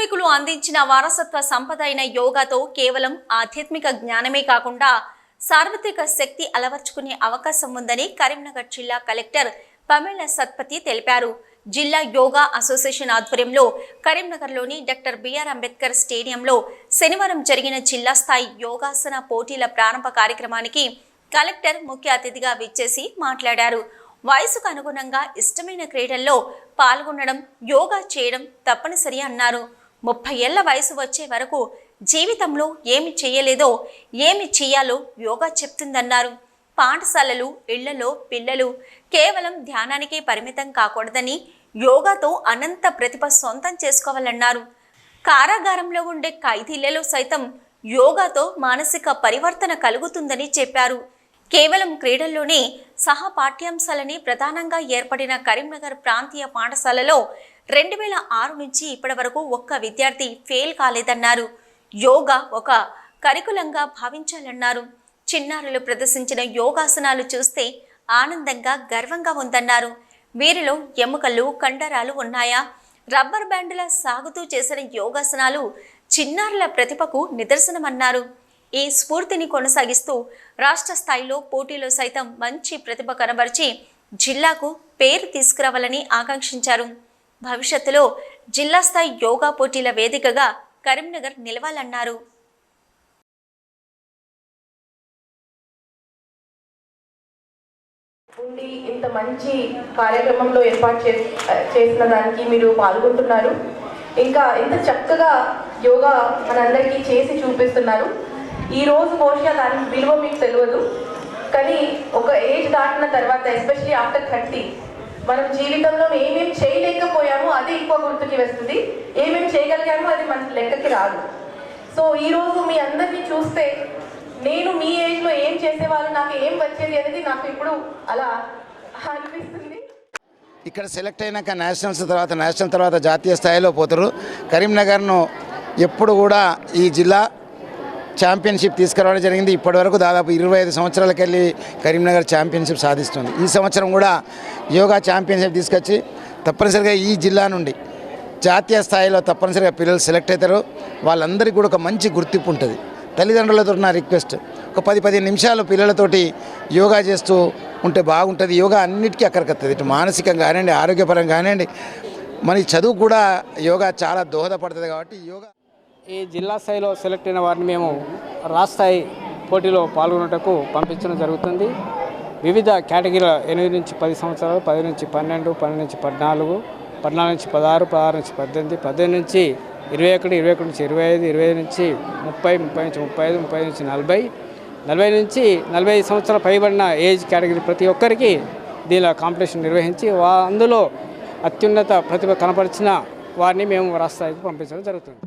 పూర్వీకులు అందించిన వారసత్వ సంపద అయిన యోగాతో కేవలం ఆధ్యాత్మిక జ్ఞానమే కాకుండా సార్వత్రిక శక్తి అలవర్చుకునే అవకాశం ఉందని కరీంనగర్ జిల్లా కలెక్టర్ పమేళ సత్పతి తెలిపారు. జిల్లా యోగా అసోసియేషన్ ఆధ్వర్యంలో కరీంనగర్లోని డాక్టర్ బిఆర్ అంబేద్కర్ స్టేడియంలో శనివారం జరిగిన జిల్లా స్థాయి యోగాసన పోటీల ప్రారంభ కార్యక్రమానికి కలెక్టర్ ముఖ్య అతిథిగా విచ్చేసి మాట్లాడారు. వయసుకు అనుగుణంగా ఇష్టమైన క్రీడల్లో పాల్గొనడం యోగా చేయడం తప్పనిసరి అన్నారు. ముప్పై ఏళ్ళ వయసు వచ్చే వరకు జీవితంలో ఏమి చేయలేదో ఏమి చేయాలో యోగా చెప్తుందన్నారు. పాఠశాలలు ఇళ్ళలో పిల్లలు కేవలం ధ్యానానికే పరిమితం కాకూడదని యోగాతో అనంత ప్రతిభ సొంతం చేసుకోవాలన్నారు. కారాగారంలో ఉండే ఖైదీలలో సైతం యోగాతో మానసిక పరివర్తన కలుగుతుందని చెప్పారు. కేవలం క్రీడల్లోనే సహా పాఠ్యాంశాలని ప్రధానంగా ఏర్పడిన కరీంనగర్ ప్రాంతీయ పాఠశాలలో రెండు వేల ఆరు నుంచి ఇప్పటి వరకు ఒక్క విద్యార్థి ఫెయిల్ కాలేదన్నారు. యోగా ఒక కరికులంగా భావించాలన్నారు. చిన్నారులు ప్రదర్శించిన యోగాసనాలు చూస్తే ఆనందంగా గర్వంగా ఉందన్నారు. వీరిలో ఎముకలు కండరాలు ఉన్నాయా? రబ్బర్ బ్యాండ్ల సాగుతూ చేసిన యోగాసనాలు చిన్నారుల ప్రతిభకు నిదర్శనమన్నారు. ఈ స్ఫూర్తిని కొనసాగిస్తూ రాష్ట్ర స్థాయిలో పోటీలో సైతం మంచి ప్రతిభ కనబరిచి జిల్లాకు పేరు తీసుకురావాలని ఆకాంక్షించారు. భవిష్యత్తులో జిల్లా స్థాయి యోగా పోటీల వేదికగా కరీంనగర్ నిలవాలన్నారు. ఉండి ఇంత మంచి కార్యక్రమంలో ఏర్పాటు చే చేసిన దానికి మీరు పాల్గొంటున్నారు. ఇంకా ఇంత చక్కగా యోగా మనందరికీ చేసి చూపిస్తున్నారు. ఈ రోజు బహుశా దాని విలువ మీకు తెలియదు. కానీ ఒక ఏజ్ దాటిన తర్వాత ఎస్పెషలీ ఆఫ్టర్ థర్టీ మనం జీవితంలో ఏమేమి చేయలేకపోయామో అది ఎక్కువ గుర్తుకి వస్తుంది. ఏమేమి చేయగలిగామో అది మన లెక్కకి రాదు. సో ఈ రోజు మీ అందరినీ చూస్తే నేను మీ ఏజ్లో ఏం చేసేవాళ్ళు నాకు ఏం వచ్చేది అనేది నాకు ఇప్పుడు అలా అనిపిస్తుంది. ఇక్కడ సెలెక్ట్ అయినాక నేషనల్స్ తర్వాత నేషనల్ తర్వాత జాతీయ స్థాయిలో పోతారు. కరీంనగర్ను ఎప్పుడు కూడా ఈ జిల్లా ఛాంపియన్షిప్ తీసుకురావడం జరిగింది. ఇప్పటివరకు దాదాపు ఇరవై ఐదు సంవత్సరాలకి వెళ్ళి కరీంనగర్ ఛాంపియన్షిప్ సాధిస్తుంది. ఈ సంవత్సరం కూడా యోగా ఛాంపియన్షిప్ తీసుకొచ్చి తప్పనిసరిగా ఈ జిల్లా నుండి జాతీయ స్థాయిలో తప్పనిసరిగా పిల్లలు సెలెక్ట్ అవుతారు. వాళ్ళందరికీ కూడా ఒక మంచి గుర్తింపు ఉంటుంది. తల్లిదండ్రులతో నా రిక్వెస్ట్ ఒక పది పదిహేను నిమిషాలు పిల్లలతోటి యోగా చేస్తూ ఉంటే బాగుంటుంది. యోగా అన్నిటికీ అక్కడికి ఇటు మానసికంగా కానివ్వండి ఆరోగ్యపరంగా కానివ్వండి మన చదువు కూడా యోగా చాలా దోహదపడుతుంది కాబట్టి యోగా ఈ జిల్లా స్థాయిలో సెలెక్ట్ అయిన వారిని మేము రాష్ట్రాయి పోటీలో పాల్గొనుటకు పంపించడం జరుగుతుంది. వివిధ కేటగిరీల ఎనిమిది నుంచి పది సంవత్సరాలు పది నుంచి పన్నెండు పన్నెండు నుంచి పద్నాలుగు పద్నాలుగు నుంచి పదహారు పదహారు నుంచి పద్దెనిమిది పద్దెనిమిది నుంచి ఇరవై ఒకటి ఇరవై ఒకటి నుంచి ఇరవై ఐదు ఇరవై ఐదు నుంచి ముప్పై ముప్పై నుంచి ముప్పై ఐదు ముప్పై నుంచి నలభై నలభై నుంచి నలభై ఐదు సంవత్సరాల పైబడిన ఏజ్ కేటగిరీ ప్రతి ఒక్కరికి దీనిలో కాంపిటీషన్ నిర్వహించి అందులో అత్యున్నత ప్రతిభ కనపరిచిన వారిని మేము రాష్ట్రానికి పంపించడం జరుగుతుంది.